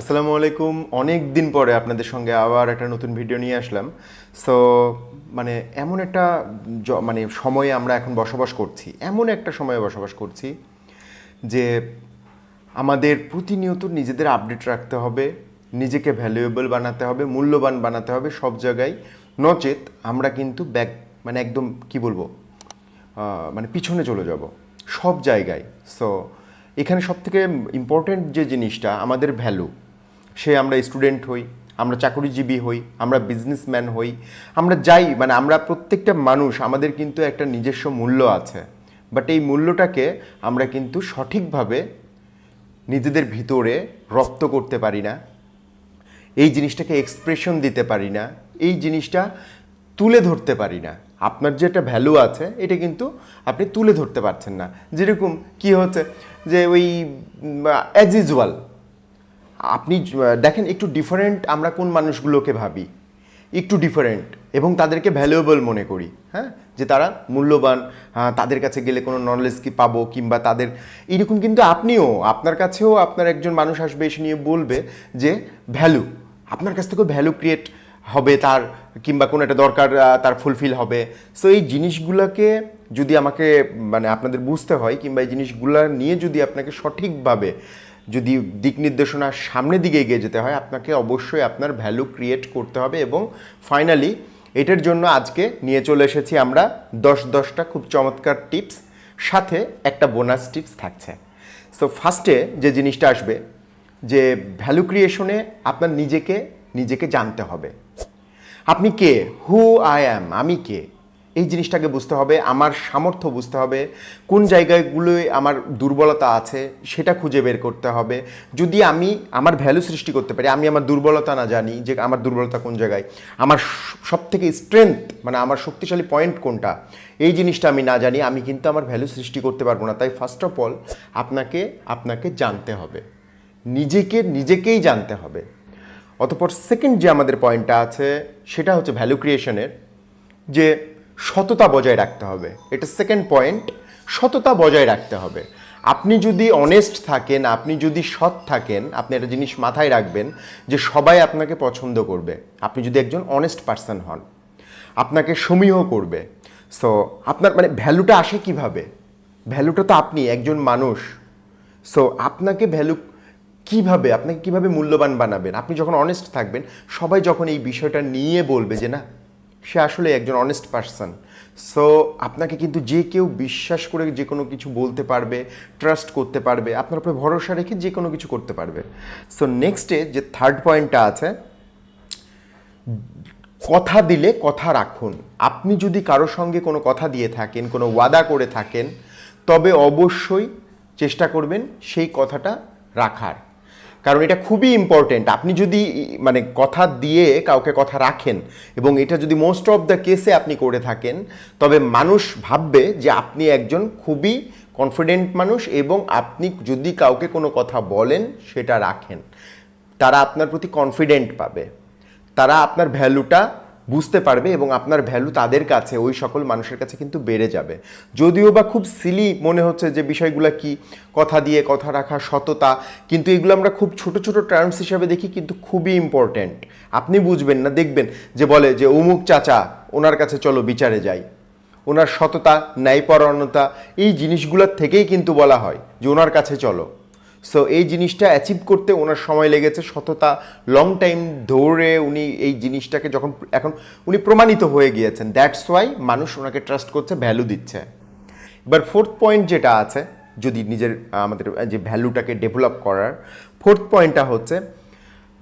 আসসালামু আলাইকুম। অনেক দিন পরে আপনাদের সঙ্গে আবার একটা নতুন ভিডিও নিয়ে আসলাম। সো মানে এমন একটা মানে সময়ে আমরা এখন বসবাস করছি, এমন একটা সময়ে বসবাস করছি যে আমাদের প্রতিনিয়ত নিজেদের আপডেট রাখতে হবে, নিজেকে ভ্যালুয়েবল বানাতে হবে, মূল্যবান বানাতে হবে সব জায়গায়। নচেত আমরা কিন্তু ব্যাক মানে একদম কি বলব মানে পিছনে চলে যাব, সব জায়গায়। সো এখানে সব থেকে ইম্পর্টেন্ট যে জিনিসটা, আমাদের ভ্যালু সে আমরা স্টুডেন্ট হই, আমরা চাকরিজীবী হই, আমরা বিজনেসম্যান হই, আমরা যাই মানে আমরা প্রত্যেকটা মানুষ, আমাদের কিন্তু একটা নিজস্ব মূল্য আছে। বাট এই মূল্যটাকে আমরা কিন্তু সঠিকভাবে নিজেদের ভিতরে রপ্ত করতে পারি না। এই জিনিসটাকে এক্সপ্রেশন দিতে পারি না। এই জিনিসটা তুলে ধরতে পারি না। আপনার যে একটা ভ্যালু আছে, এটা কিন্তু আপনি তুলে ধরতে পারছেন না। যেরকম কি হচ্ছে, যে ওই অ্যাজ ইউজুয়াল আপনি দেখেন একটু ডিফারেন্ট আমরা কোন মানুষগুলোকে ভাবি। একটু ডিফারেন্ট এবং তাদেরকে ভ্যালুয়েবল মনে করি হ্যাঁ? যে তারা মূল্যবান তাদের কাছে গেলে কোনো নলেজ কি পাবো কিংবা তাদের, এরকম কিন্তু আপনিও, আপনার কাছেও আপনার একজন মানুষ আসবে এসে নিয়ে বলবে যে ভ্যালু আপনার কাছ থেকেও ভ্যালু ক্রিয়েট হবে তার কিংবা কোনো একটা দরকার তার ফুলফিল হবে। সো এই জিনিসগুলোকে যদি আমাকে মানে আপনাদের বুঝতে হয় কিংবা এই জিনিসগুলো নিয়ে যদি আপনাকে সঠিকভাবে যদি দিক নির্দেশনা সামনের দিকে এগিয়ে যেতে হয়, আপনাকে অবশ্যই আপনার ভ্যালু ক্রিয়েট করতে হবে এবং ফাইনালি এটার জন্য আজকে নিয়ে চলে এসেছি আমরা দশ দশটা খুব চমৎকার টিপস সাথে একটা বোনাস টিপস থাকছে। সো ফার্স্টে যে জিনিসটা আসবে, যে ভ্যালু ক্রিয়েশনে আপনার নিজেকে নিজেকে জানতে হবে। আপনি কে? হু আই অ্যাম আমি কে? এই জিনিসটাকে বুঝতে হবে, আমার সামর্থ্য বুঝতে হবে, কোন জায়গাগুলোয় আমার দুর্বলতা আছে সেটা খুঁজে বের করতে হবে। যদি আমি আমার ভ্যালু সৃষ্টি করতে পারি, আমি আমার দুর্বলতা না জানি যে আমার দুর্বলতা কোন জায়গায়, আমার সব থেকে স্ট্রেংথ মানে আমার শক্তিশালী পয়েন্ট কোনটা, এই জিনিসটা আমি না জানি, আমি কিন্তু আমার ভ্যালু সৃষ্টি করতে পারব না। তাই ফার্স্ট অফ অল আপনাকে আপনাকে জানতে হবে। নিজেকে, নিজেকেই জানতে হবে। অতপর সেকেন্ড যে আমাদের পয়েন্টটা আছে, সেটা হচ্ছে ভ্যালু ক্রিয়েশনের যে সততা বজায় রাখতে হবে। এটা সেকেন্ড পয়েন্ট সততা বজায় রাখতে হবে। আপনি যদি অনেস্ট থাকেন, আপনি যদি সৎ থাকেন, আপনি একটা জিনিস মাথায় রাখবেন যে সবাই আপনাকে পছন্দ করবে। আপনি যদি একজন অনেস্ট পার্সন হন, আপনাকে সমীহ করবে। সো আপনার মানে ভ্যালুটা আসে কীভাবে? ভ্যালুটা তো আপনি, একজন মানুষ। সো আপনাকে ভ্যালু কীভাবে, আপনাকে কীভাবে মূল্যবান বানাবেন? আপনি যখন অনেস্ট থাকবেন, সবাই যখন এই বিষয়টা নিয়ে বলবে যে না সে আসলে একজন অনেস্ট পার্সন সো আপনাকে কিন্তু যে কেউ বিশ্বাস করে যে কোনো কিছু বলতে পারবে ট্রাস্ট করতে পারবে, আপনার উপরে ভরসা রেখে যে কোনো কিছু করতে পারবে। সো নেক্সটে যে থার্ড পয়েন্টটা আছে, কথা দিলে কথা রাখুন। আপনি যদি কারও সঙ্গে কোনো কথা দিয়ে থাকেন, কোনো ওয়াদা করে থাকেন, তবে অবশ্যই চেষ্টা করবেন সেই কথাটা রাখার। কারণ এটা খুবই ইম্পর্টেন্ট আপনি যদি মানে কথা দিয়ে কাউকে কথা রাখেন এবং এটা যদি মোস্ট অফ দ্য কেসে আপনি করে থাকেন, তবে মানুষ ভাববে যে আপনি একজন খুবই কনফিডেন্ট মানুষ এবং আপনি যদি কাউকে কোনো কথা বলেন, সেটা রাখেন। তারা আপনার প্রতি কনফিডেন্ট পাবে। তারা আপনার ভ্যালুটা বুঝতে পারবে এবং আপনার ভ্যালু তাদের কাছে, ওই সকল মানুষের কাছে কিন্তু বেড়ে যাবে। যদিও বা খুব সিলি মনে হচ্ছে যে বিষয়গুলো কি, কথা দিয়ে কথা রাখা, সততা, কিন্তু এগুলো আমরা খুব ছোট ছোট টার্মস হিসাবে দেখি কিন্তু খুবই ইম্পর্ট্যান্ট আপনি বুঝবেন না, দেখবেন যে বলে যে অমুক চাচা, ওনার কাছে চলো বিচারে যাই। ওনার সততা, ন্যায়পরায়ণতা, এই জিনিসগুলোর থেকেই কিন্তু বলা হয় যে ওনার কাছে চলো। সো এই জিনিসটা অ্যাচিভ করতে ওনার সময় লেগেছে, সততা লং টাইম ধরে উনি এই জিনিসটাকে যখন এখন উনি প্রমাণিত হয়ে গিয়েছেন। দ্যাটস ওয়াই মানুষ ওনাকে ট্রাস্ট করছে ভ্যালু দিচ্ছে। এবার ফোর্থ পয়েন্ট যেটা আছে, যদি নিজের আমাদের যে ভ্যালুটাকে ডেভেলপ করার ফোর্থ পয়েন্টটা হচ্ছে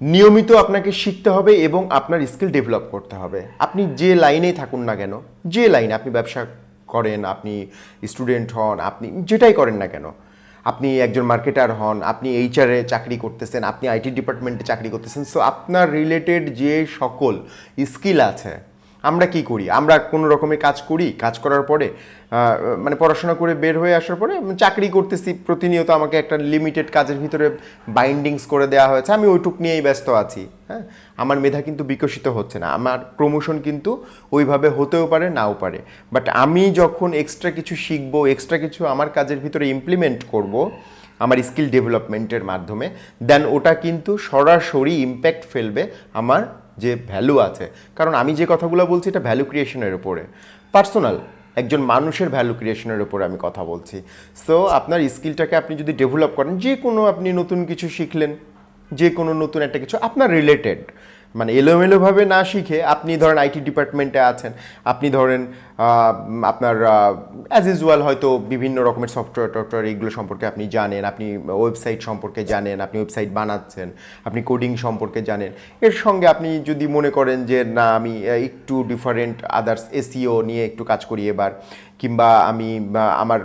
নিয়মিত আপনাকে শিখতে হবে এবং আপনার স্কিল ডেভেলপ করতে হবে। আপনি যে লাইনেই থাকুন না কেন, যে লাইনে আপনি ব্যবসা করেন, আপনি স্টুডেন্ট হন, আপনি যেটাই করেন না কেন আপনি একজন মার্কেটার হন, আপনি এইচআরে চাকরি করতেছেন, আপনি আইটি ডিপার্টমেন্টে চাকরি করতেছেন সো আপনার রিলেটেড যে সকল স্কিল আছে আমরা কি করি? আমরা কোনো রকমের কাজ করি? কাজ করার পরে মানে পড়াশোনা করে বের হয়ে আসার পরে চাকরি করতেছি। প্রতিনিয়ত আমাকে একটা লিমিটেড কাজের ভিতরে বাইন্ডিংস করে দেওয়া হয়েছে। আমি ওইটুক নিয়েই ব্যস্ত আছি। হ্যাঁ? আমার মেধা কিন্তু বিকশিত হচ্ছে না। আমার প্রমোশন কিন্তু ওইভাবে হতেও পারে, নাও পারে। বাট আমি যখন এক্সট্রা কিছু শিখব এক্সট্রা কিছু আমার কাজের ভিতরে ইমপ্লিমেন্ট করব, আমার স্কিল ডেভেলপমেন্টের মাধ্যমে দেন ওটা কিন্তু সরাসরি ইম্প্যাক্ট ফেলবে আমার যে ভ্যালু আছে। কারণ আমি যে কথাগুলো বলছি এটা ভ্যালু ক্রিয়েশনের উপরে। পার্সোনাল একজন মানুষের ভ্যালু ক্রিয়েশনের উপরে আমি কথা বলছি। সো আপনার স্কিলটাকে আপনি যদি ডেভেলপ করেন, যে কোনো আপনি নতুন কিছু শিখলেন, যে কোনো নতুন একটা কিছু, আপনার রিলেটেড মানে এলোমেলোভাবে না শিখে আপনি ধরেন আইটি ডিপার্টমেন্টে আছেন, আপনি ধরেন আপনার অ্যাজ ইউজুয়াল হয়তো বিভিন্ন রকমের সফটওয়্যার টফটওয়্যার এইগুলো সম্পর্কে আপনি জানেন, আপনি ওয়েবসাইট সম্পর্কে জানেন, আপনি ওয়েবসাইট বানাচ্ছেন, আপনি কোডিং সম্পর্কে জানেন। এর সঙ্গে আপনি যদি মনে করেন যে, না, আমি একটু ডিফারেন্ট আদার্স এসিও নিয়ে একটু কাজ করি এবার, কিংবা আমি আমার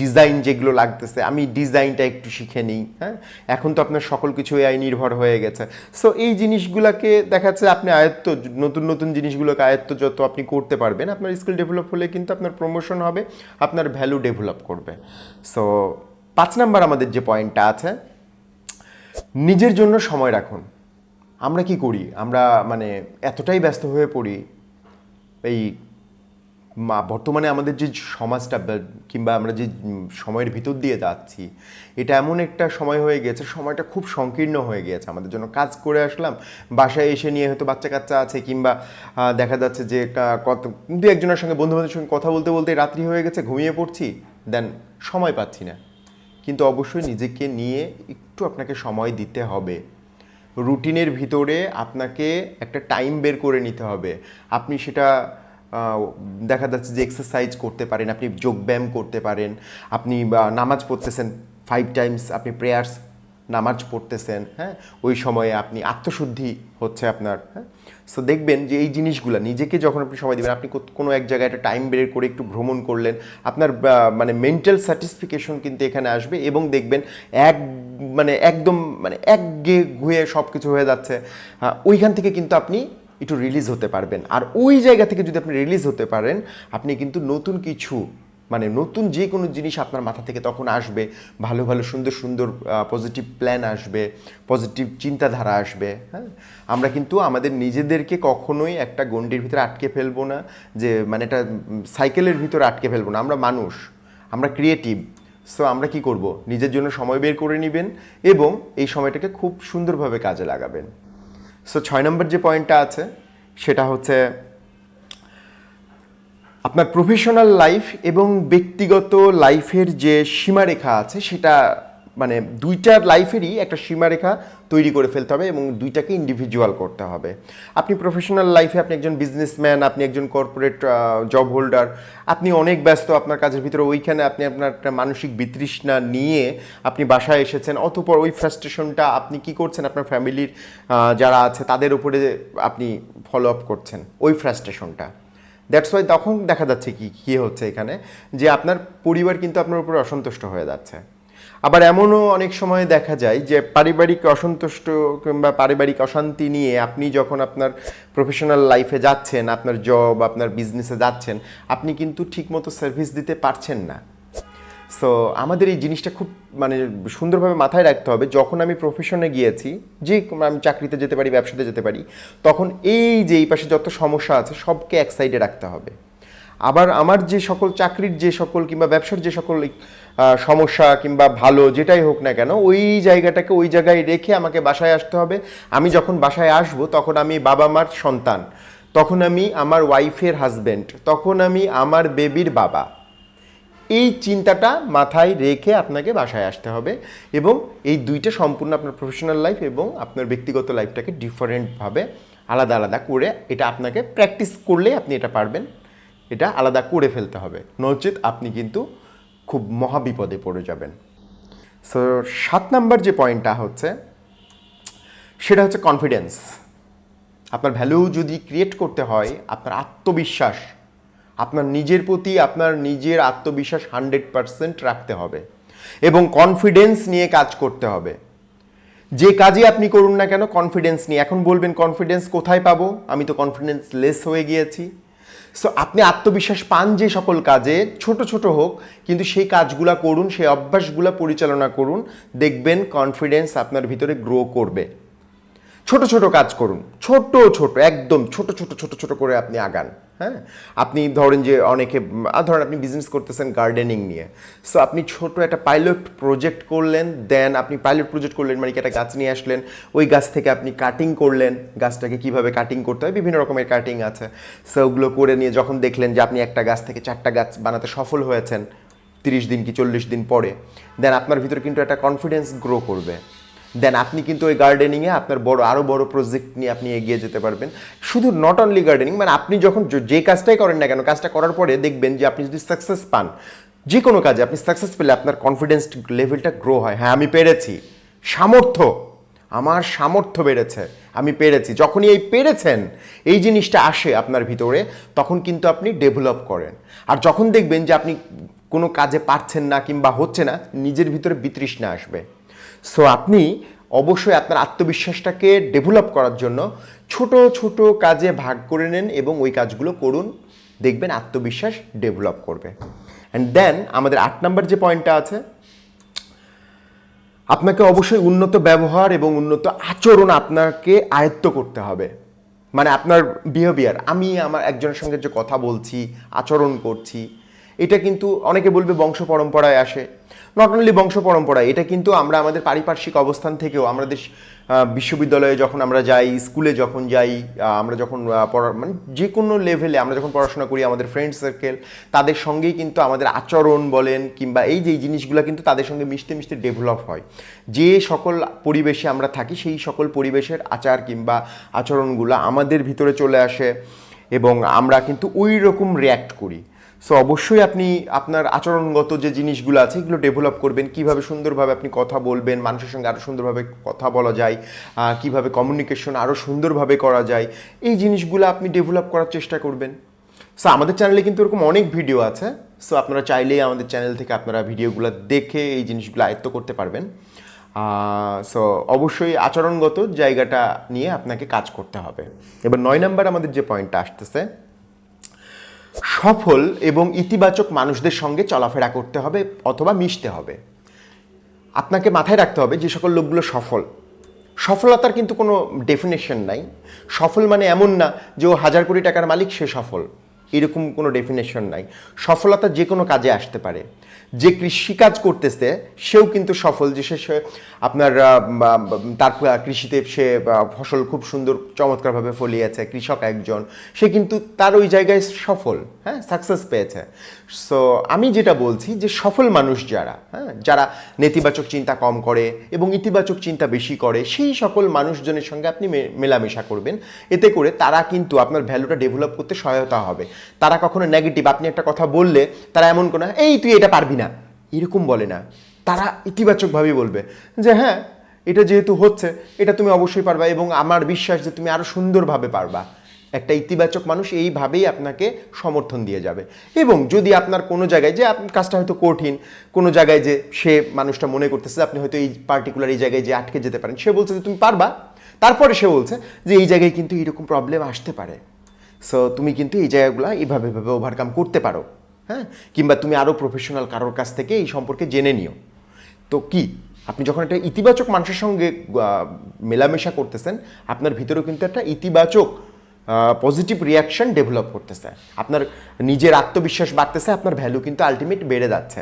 ডিজাইন যেগুলো লাগতেছে, আমি ডিজাইনটা একটু শিখে নিই। হ্যাঁ? এখন তো আপনার সকল কিছু এআই নির্ভর হয়ে গেছে। সো এই জিনিসগুলোকে দেখা যাচ্ছে আপনি আয়ত্ত, নতুন নতুন জিনিসগুলোকে আয়ত্ত যত আপনি করতে পারবেন, আপনার স্কিল ডেভেলপ হলে কিন্তু আপনার প্রমোশন হবে, আপনার ভ্যালু ডেভেলপ করবে। সো পাঁচ নাম্বার আমাদের যে পয়েন্টটা আছে, নিজের জন্য সময় রাখুন। আমরা কি করি? আমরা মানে এতটাই ব্যস্ত হয়ে পড়ি এই বর্তমানে আমাদের যে সমাজটা কিংবা আমরা যে সময়ের ভিতর দিয়ে যাচ্ছি, এটা এমন একটা সময় হয়ে গেছে, সময়টা খুব সংকীর্ণ হয়ে গিয়েছে আমাদের জন্য কাজ করে আসলাম, বাসায় এসে নিয়ে হয়তো বাচ্চা কাচ্চা আছে কিংবা দেখা যাচ্ছে যে কত, দু একজনের সঙ্গে বন্ধু বান্ধবের সঙ্গে কথা বলতে বলতে রাত্রি হয়ে গেছে, ঘুমিয়ে পড়ছি, দেন সময় পাচ্ছি না। কিন্তু অবশ্যই নিজেকে নিয়ে একটু আপনাকে সময় দিতে হবে। রুটিনের ভিতরে আপনাকে একটা টাইম বের করে নিতে হবে। আপনি সেটা দেখা যাচ্ছে যে এক্সারসাইজ করতে পারেন আপনি যোগব্যায়াম করতে পারেন আপনি নামাজ পড়তেছেন ফাইভ টাইমস আপনি প্রেয়ার্স নামাজ পড়তেছেন হ্যাঁ? ওই সময়ে আপনি আত্মশুদ্ধি হচ্ছে আপনার হ্যাঁ? সো দেখবেন যে এই জিনিসগুলো নিজেকে যখন আপনি সময় দেবেন আপনি কোনো এক জায়গায় একটা টাইম বের করে একটু ভ্রমণ করলেন আপনার মানে মেন্টাল স্যাটিসফিকেশন কিন্তু এখানে আসবে এবং দেখবেন এক মানে একদম মানে এক গে ঘুয়ে সব কিছু হয়ে যাচ্ছে। আহ, ওইখান থেকে কিন্তু আপনি একটু রিলিজ হতে পারবেন। আর ওই জায়গা থেকে যদি আপনি রিলিজ হতে পারেন, আপনি কিন্তু নতুন কিছু মানে নতুন যে কোনো জিনিস আপনার মাথা থেকে তখন আসবে। ভালো ভালো, সুন্দর সুন্দর পজিটিভ প্ল্যান আসবে পজিটিভ চিন্তাধারা আসবে হ্যাঁ? আমরা কিন্তু আমাদের নিজেদেরকে কখনোই একটা গণ্ডির ভিতরে আটকে ফেলব না, যে মানে একটা সাইকেলের ভিতরে আটকে ফেলব না। আমরা মানুষ, আমরা ক্রিয়েটিভ সো আমরা কি করব? নিজের জন্য সময় বের করে নেবেন এবং এই সময়টাকে খুব সুন্দরভাবে কাজে লাগাবেন। সো ছয় নম্বর যে পয়েন্টটা আছে, সেটা হচ্ছে আপনার প্রফেশনাল লাইফ এবং ব্যক্তিগত লাইফের যে সীমারেখা আছে, সেটা মানে দুইটার লাইফেরই একটা সীমারেখা তৈরি করে ফেলতে হবে এবং দুইটাকে ইন্ডিভিজুয়াল করতে হবে। আপনি প্রফেশনাল লাইফে আপনি একজন বিজনেসম্যান আপনি একজন কর্পোরেট জব হোল্ডার আপনি অনেক ব্যস্ত, আপনার কাজের ভিতরে ওইখানে আপনি আপনার একটা মানসিক বিতৃষ্ণা নিয়ে আপনি বাসায় এসেছেন, অতপর ওই ফ্রাস্ট্রেশনটা আপনি কি করছেন, আপনার ফ্যামিলির যারা আছে তাদের উপরে আপনি ফলো আপ করছেন, ওই ফ্রাস্ট্রেশনটা দ্যাটস ওয়াই তখন দেখা যাচ্ছে কি, কী হচ্ছে এখানে, যে আপনার পরিবার কিন্তু আপনার উপরে অসন্তুষ্ট হয়ে যাচ্ছে। আবার এমনও অনেক সময় দেখা যায় যে পারিবারিক অসন্তুষ্ট কিংবা পারিবারিক অশান্তি নিয়ে আপনি যখন আপনার প্রফেশনাল লাইফে যাচ্ছেন, আপনার জব আপনার বিজনেসে যাচ্ছেন, আপনি কিন্তু ঠিকমতো সার্ভিস দিতে পারছেন না। সো আমাদের এই জিনিসটা খুব মানে সুন্দরভাবে মাথায় রাখতে হবে, যখন আমি প্রফেশনে গিয়েছি, যে আমি চাকরিতে যেতে পারি, ব্যবসাতে যেতে পারি, তখন এই যে এই পাশে যত সমস্যা আছে, সবকে এক সাইডে রাখতে হবে। আবার আমার যে সকল চাকরির যে সকল কিংবা ব্যবসার যে সকল সমস্যা কিংবা ভালো যেটাই হোক না কেন, ওই জায়গাটাকে ওই জায়গায় রেখে আমাকে বাসায় আসতে হবে। আমি যখন বাসায় আসব, তখন আমি বাবা মার সন্তান, তখন আমি আমার ওয়াইফের হাজবেন্ড তখন আমি আমার বেবির বাবা। এই চিন্তাটা মাথায় রেখে আপনাকে বাসায় আসতে হবে এবং এই দুইটা সম্পূর্ণ আপনার প্রফেশনাল লাইফ এবং আপনার ব্যক্তিগত লাইফটাকে ডিফারেন্টভাবে আলাদা আলাদা করে এটা আপনাকে প্র্যাকটিস করলে আপনি এটা পারবেন। এটা আলাদা করে ফেলতে হবে। নচেত আপনি কিন্তু খুব মহাবিপদে পড়ে যাবেন। সো সাত নাম্বার যে পয়েন্টটা হচ্ছে, সেটা হচ্ছে কনফিডেন্স আপনার ভ্যালু যদি ক্রিয়েট করতে হয়, আপনার আত্মবিশ্বাস, আপনার নিজের প্রতি আপনার নিজের আত্মবিশ্বাস হান্ড্রেড পারসেন্ট রাখতে হবে এবং কনফিডেন্স নিয়ে কাজ করতে হবে। যে কাজে আপনি করুন না কেন কনফিডেন্স নিয়ে। এখন বলবেন কনফিডেন্স কোথায় পাবো? আমি তো কনফিডেন্স লেস হয়ে গিয়েছি। সো আপনি আত্মবিশ্বাস পান যে সকল কাজে, ছোট ছোট হোক, কিন্তু সেই কাজগুলো করুন, সেই অভ্যাসগুলো পরিচালনা করুন, দেখবেন কনফিডেন্স আপনার ভিতরে গ্রো করবে। ছোট ছোট কাজ করুন। ছোট ছোট, একদম ছোট ছোট ছোট ছোট করে আপনি আগান হ্যাঁ? আপনি ধরেন যে অনেকে ধরেন আপনি বিজনেস করতেছেন গার্ডেনিং নিয়ে। সো আপনি ছোট একটা পাইলট প্রজেক্ট করলেন দেন আপনি পাইলট প্রজেক্ট করলেন মানে কি একটা গাছ নিয়ে আসলেন, ওই গাছ থেকে আপনি কাটিং করলেন, গাছটাকে কীভাবে কাটিং করতে হয়, বিভিন্ন রকমের কাটিং আছে। সো ওগুলো করে নিয়ে যখন দেখলেন যে আপনি একটা গাছ থেকে চারটা গাছ বানাতে সফল হয়েছেন, তিরিশ দিন কি চল্লিশ দিন পরে দেন আপনার ভিতরে কিন্তু একটা কনফিডেন্স গ্রো করবে। দেন আপনি কিন্তু ওই গার্ডেনিংয়ে আপনার বড় আরও বড় প্রজেক্ট নিয়ে আপনি এগিয়ে যেতে পারবেন। শুধু নট অনলি গার্ডেনিং মানে আপনি যখন য- কাজটাই করেন না কেন, কাজটা করার পরে দেখবেন যে আপনি যদি সাকসেস পান যে কোনো কাজে আপনি সাকসেস পেলে আপনার কনফিডেন্স লেভেলটা গ্রো হয়। হ্যাঁ আমি পেরেছি। সামর্থ্য। আমার সামর্থ্য বেড়েছে। আমি পেরেছি। যখনই এই পেরেছেন, এই জিনিসটা আসে আপনার ভিতরে, তখন কিন্তু আপনি ডেভেলপ করেন। আর যখন দেখবেন যে আপনি কোনো কাজে পারছেন না কিংবা হচ্ছে না, নিজের ভিতরে বিতৃষ্ণা আসবে। সো আপনি অবশ্যই আপনার আত্মবিশ্বাসটাকে ডেভেলপ করার জন্য ছোট ছোট কাজে ভাগ করে নেন এবং ওই কাজগুলো করুন। দেখবেন আত্মবিশ্বাস ডেভেলপ করবে। অ্যান্ড দেন আমাদের আট নাম্বার যে পয়েন্টটা আছে, আপনাকে অবশ্যই উন্নত ব্যবহার এবং উন্নত আচরণ আপনাকে আয়ত্ত করতে হবে। মানে আপনার বিহেভিয়ার আমি আমার একজনের সঙ্গে যে কথা বলছি, আচরণ করছি, এটা কিন্তু অনেকে বলবে বংশ পরম্পরায় আসে। নট অনলি বংশ পরম্পরায়, এটা কিন্তু আমরা আমাদের পারিপার্শ্বিক অবস্থান থেকেও, আমাদের বিশ্ববিদ্যালয়ে যখন আমরা যাই, স্কুলে যখন যাই আমরা যখন পড়া মানে যে কোনো লেভেলে আমরা যখন পড়াশোনা করি, আমাদের ফ্রেন্ড সার্কেল তাদের সঙ্গেই কিন্তু আমাদের আচরণ বলেন কিংবা এই যে জিনিসগুলো কিন্তু তাদের সঙ্গে মিশতে মিশতে ডেভেলপ হয়। যে সকল পরিবেশে আমরা থাকি, সেই সকল পরিবেশের আচার কিংবা আচরণগুলো আমাদের ভিতরে চলে আসে এবং আমরা কিন্তু ওই রকম রিয়্যাক্ট করি। সো অবশ্যই আপনি আপনার আচরণগত যে জিনিসগুলো আছে, এগুলো ডেভেলপ করবেন। কীভাবে সুন্দরভাবে আপনি কথা বলবেন, মানুষের সঙ্গে আরও সুন্দরভাবে কথা বলা যায় কীভাবে কমিউনিকেশন আরও সুন্দরভাবে করা যায়, এই জিনিসগুলো আপনি ডেভেলপ করার চেষ্টা করবেন। সো আমাদের চ্যানেলে কিন্তু এরকম অনেক ভিডিও আছে। সো আপনারা চাইলেই আমাদের চ্যানেল থেকে আপনারা ভিডিওগুলো দেখে এই জিনিসগুলো আয়ত্ত করতে পারবেন। সো অবশ্যই আচরণগত জায়গাটা নিয়ে আপনাকে কাজ করতে হবে। এবার নয় নাম্বার আমাদের যে পয়েন্টটা আসতেছে সফল এবং ইতিবাচক মানুষদের সঙ্গে চলাফেরা করতে হবে অথবা মিশতে হবে। আপনাকে মাথায় রাখতে হবে যে সকল লোকগুলো সফল। সফলতার কিন্তু কোনো ডেফিনেশন নাই। সফল মানে এমন না যে ও হাজার কোটি টাকার মালিক, সে সফল। এরকম কোনো ডেফিনেশন নাই। সফলতা যে কোনো কাজে আসতে পারে। যে কৃষিকাজ করতেছে, সেও কিন্তু সফল। যে সে আপনার তার কৃষিতে সে ফসল খুব সুন্দর, চমৎকারভাবে ফলিয়েছে, কৃষক একজন, সে কিন্তু তার ওই জায়গায় সফল হ্যাঁ সাকসেস পেয়েছে। সো আমি যেটা বলছি যে সফল মানুষ যারা হ্যাঁ যারা নেতিবাচক চিন্তা কম করে এবং ইতিবাচক চিন্তা বেশি করে, সেই সকল মানুষজনের সঙ্গে আপনি মেলামেশা করবেন। এতে করে তারা কিন্তু আপনার ভ্যালুটা ডেভেলপ করতে সহায়তা হবে। তারা কখনো নেগেটিভ আপনি একটা কথা বললে তারা এমন কোনো, এই তুই এটা পারবি না। এরকম বলে না। তারা ইতিবাচকভাবেই বলবে যে হ্যাঁ এটা যেহেতু হচ্ছে, এটা তুমি অবশ্যই পারবা এবং আমার বিশ্বাস যে তুমি আরও সুন্দরভাবে পারবা। একটা ইতিবাচক মানুষ এইভাবেই আপনাকে সমর্থন দিয়ে যাবে। এবং যদি আপনার কোনো জায়গায় যে কাজটা হয়তো কঠিন। কোনো জায়গায় যে, সে মানুষটা মনে করতেছে আপনি হয়তো এই পার্টিকুলার এই জায়গায় যে, আটকে যেতে পারেন। সে বলছে যে, তুমি পারবা। তারপরে সে বলছে যে, এই জায়গায় কিন্তু এরকম প্রবলেম আসতে পারে। সো তুমি কিন্তু এই জায়গাগুলো এইভাবে এভাবে ওভারকাম করতে পারো। হ্যাঁ? কিংবা তুমি আরও প্রফেশনাল কারোর কাছ থেকে এই সম্পর্কে জেনে নিও। তো কি? আপনি যখন একটা ইতিবাচক মানুষের সঙ্গে মেলামেশা করতেছেন, আপনার ভিতরেও কিন্তু একটা ইতিবাচক পজিটিভ রিয়াকশন ডেভেলপ করতেছে। আপনার নিজের আত্মবিশ্বাস বাড়তেছে, আপনার ভ্যালু কিন্তু আলটিমেট বেড়ে যাচ্ছে।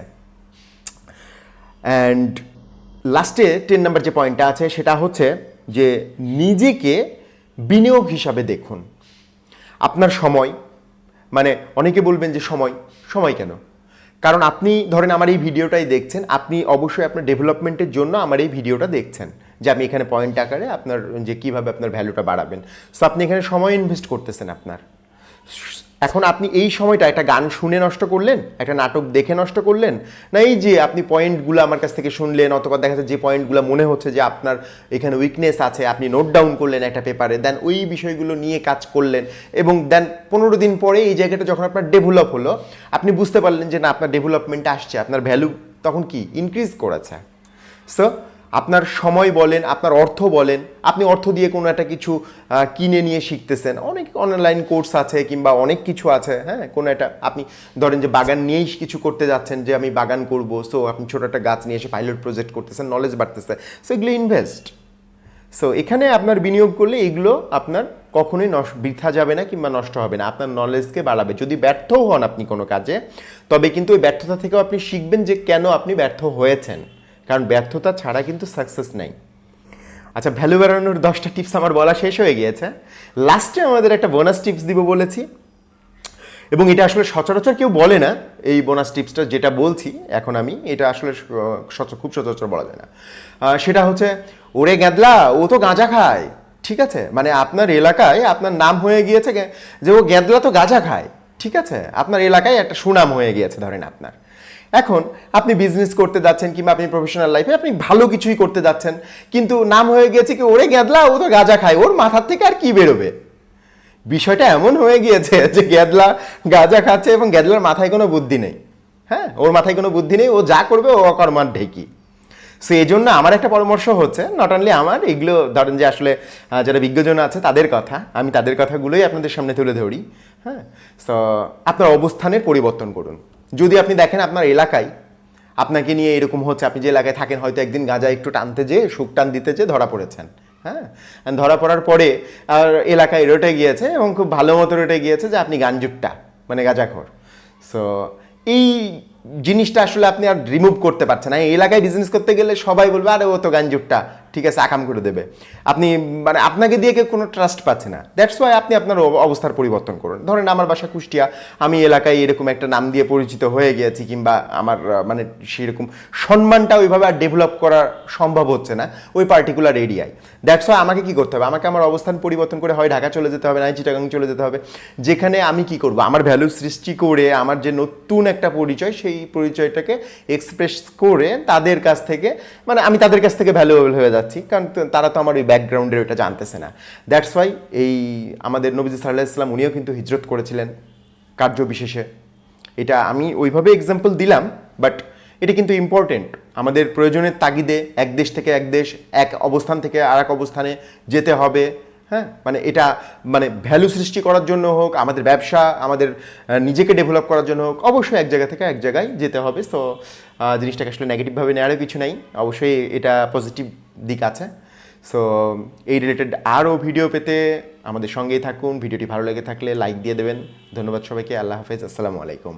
অ্যান্ড লাস্টে টেন নাম্বার যে পয়েন্টটা আছে, সেটা হচ্ছে যে নিজেকে বিনিয়োগ হিসাবে দেখুন। আপনার সময় মানে অনেকে বলবেন যে সময় সময় কেন? কারণ আপনি ধরেন আমার এই ভিডিওটাই দেখছেন, আপনি অবশ্যই আপনার ডেভেলপমেন্টের জন্য আমার এই ভিডিওটা দেখছেন যে আমি এখানে পয়েন্ট আকারে আপনার যে কীভাবে আপনার ভ্যালুটা বাড়াবেন। সো আপনি এখানে সময় ইনভেস্ট করতেছেন আপনার। এখন আপনি এই সময়টা একটা গান শুনে নষ্ট করলেন? একটা নাটক দেখে নষ্ট করলেন? না এই যে আপনি পয়েন্টগুলো আমার কাছ থেকে শুনলেন, অথবা দেখা যাচ্ছে যে পয়েন্টগুলো মনে হচ্ছে যে আপনার এখানে উইকনেস আছে, আপনি নোট ডাউন করলেন একটা পেপারে দেন ওই বিষয়গুলো নিয়ে কাজ করলেন, এবং দেন পনেরো দিন পরে এই জায়গাটা যখন আপনার ডেভেলপ হলো, আপনি বুঝতে পারলেন যে না, আপনার ডেভেলপমেন্ট আসছে, আপনার ভ্যালু তখন কি? ইনক্রিজ করেছে। সো আপনার সময় বলেন, আপনার অর্থ বলেন, আপনি অর্থ দিয়ে কোনো একটা কিছু কিনে নিয়ে শিখতেছেন। অনেক অনলাইন কোর্স আছে কিংবা অনেক কিছু আছে হ্যাঁ? কোনো একটা, আপনি ধরেন যে বাগান নিয়েই কিছু করতে যাচ্ছেন যে আমি বাগান করব সো আপনি ছোটো একটা গাছ নিয়ে এসে পাইলট প্রজেক্ট করতেছেন নলেজ বাড়তেছে সো এগুলো ইনভেস্ট সো এখানে আপনার বিনিয়োগ করলে এগুলো আপনার কখনোই নষ্ট বৃথা যাবে না কিংবা নষ্ট হবে না, আপনার নলেজকে বাড়াবে। যদি ব্যর্থও হন আপনি কোনো কাজে, তবে কিন্তু ওই ব্যর্থতা থেকেও আপনি শিখবেন যে কেন আপনি ব্যর্থ হয়েছেন। কারণ ব্যর্থতা ছাড়া কিন্তু সাকসেস নেই। আচ্ছা ভ্যালু বাড়ানোর দশটা টিপস আমার বলা শেষ হয়ে গিয়েছে। লাস্টে আমাদের একটা বোনাস টিপস দিব বলেছি। এবং এটা আসলে সচরাচর কেউ বলে না, এই বোনাস টিপসটা যেটা বলছি এখন আমি, এটা আসলে খুব সচরাচর বলা যায় না। সেটা হচ্ছে, ওরে গ্যাদলা ও তো গাঁজা খায়। ঠিক আছে? মানে আপনার এলাকায় আপনার নাম হয়ে গিয়েছে যে ও গ্যাদলা তো গাঁজা খায়। ঠিক আছে? আপনার এলাকায় একটা সুনাম হয়ে গিয়েছে, ধরেন আপনার। এখন আপনি বিজনেস করতে যাচ্ছেন কিংবা আপনি প্রফেশনাল লাইফে আপনি ভালো কিছুই করতে যাচ্ছেন, কিন্তু নাম হয়ে গিয়েছে কি ওরে গ্যাদলা, ও তো গাঁজা খায়, ওর মাথার থেকে আর কি বেরোবে? বিষয়টা এমন হয়ে গিয়েছে যে গ্যাদলা গাঁজা খাচ্ছে এবং গ্যাদলার মাথায় কোনো বুদ্ধি নেই। হ্যাঁ ওর মাথায় কোনো বুদ্ধি নেই, ও যা করবে ও অকর্মার ঢেকি। সো এই জন্য আমার একটা পরামর্শ হচ্ছে নট অনলি আমার, এগুলো ধরেন যে আসলে যারা বিজ্ঞজন আছে তাদের কথা, আমি তাদের কথাগুলোই আপনাদের সামনে তুলে ধরি। হ্যাঁ সো আপনার অবস্থানের পরিবর্তন করুন। যদি আপনি দেখেন আপনার এলাকায়, আপনাকে নিয়ে এরকম হচ্ছে, আপনি যে এলাকায় থাকেন, হয়তো একদিন গাঁজা একটু টানতে যেয়ে, সুখ টান দিতে যেয়ে ধরা পড়েছেন হ্যাঁ? ধরা পড়ার পরে আর এলাকায় রটে গিয়েছে এবং খুব ভালো মতো রটে গিয়েছে যে আপনি গাঞ্জুকটা মানে গাঁজাখোর। সো এই জিনিসটা আসলে আপনি আর রিমুভ করতে পারছেন না। এই এলাকায় বিজনেস করতে গেলে সবাই বলবে, আরে ও তো গাঞ্জুকটা। ঠিক আছে, আকাম করে দেবে। আপনি মানে আপনাকে দিয়ে কেউ কোনো ট্রাস্ট পাচ্ছে না। দ্যাটস ওয়াই আপনি আপনার অব- অবস্থার পরিবর্তন করুন। ধরেন আমার বাসা কুষ্টিয়া, আমি এলাকায় এরকম একটা নাম দিয়ে পরিচিত হয়ে গিয়েছি কিংবা আমার মানে সেরকম সম্মানটা ওইভাবে আর ডেভেলপ করা সম্ভব হচ্ছে না ওই পার্টিকুলার এরিয়ায় দ্যাটস ওয়াই আমাকে কি করতে হবে? আমাকে আমার অবস্থান পরিবর্তন করে হয় ঢাকা চলে যেতে হবে, না চিটাগাং চলে যেতে হবে। যেখানে আমি কি করব? আমার ভ্যালু সৃষ্টি করে, আমার যে নতুন একটা পরিচয়, সেই পরিচয়টাকে এক্সপ্রেস করে তাদের কাছ থেকে মানে আমি তাদের কাছ থেকে ভ্যালুয়েবল হয়ে যাচ্ছি। কারণ তারা তো আমার ওই ব্যাকগ্রাউন্ডের ওইটা জানতেছে না। দ্যাটস ওয়াই এই আমাদের নবীজি সাল্লাহ ইসলাম উনিও কিন্তু হিজরত করেছিলেন কার্য বিশেষে। এটা আমি ওইভাবে এক্সাম্পল দিলাম বাট এটা কিন্তু ইম্পর্টেন্ট আমাদের প্রয়োজনের তাগিদে এক দেশ থেকে এক দেশ, এক অবস্থান থেকে আর এক অবস্থানে যেতে হবে হ্যাঁ? মানে এটা মানে ভ্যালু সৃষ্টি করার জন্য হোক, আমাদের ব্যবসা, আমাদের নিজেকে ডেভেলপ করার জন্য হোক, অবশ্যই এক জায়গা থেকে এক জায়গায় যেতে হবে। সো জিনিসটাকে আসলে নেগেটিভভাবে নেওয়ারও কিছু নাই। অবশ্যই এটা পজিটিভ দিক আছে। সো এই রিলেটেড আরও ভিডিও পেতে আমাদের সঙ্গেই থাকুন। ভিডিওটি ভালো লেগে থাকলে লাইক দিয়ে দেবেন। ধন্যবাদ সবাইকে। আল্লাহ হাফেজ। আসসালামু আলাইকুম।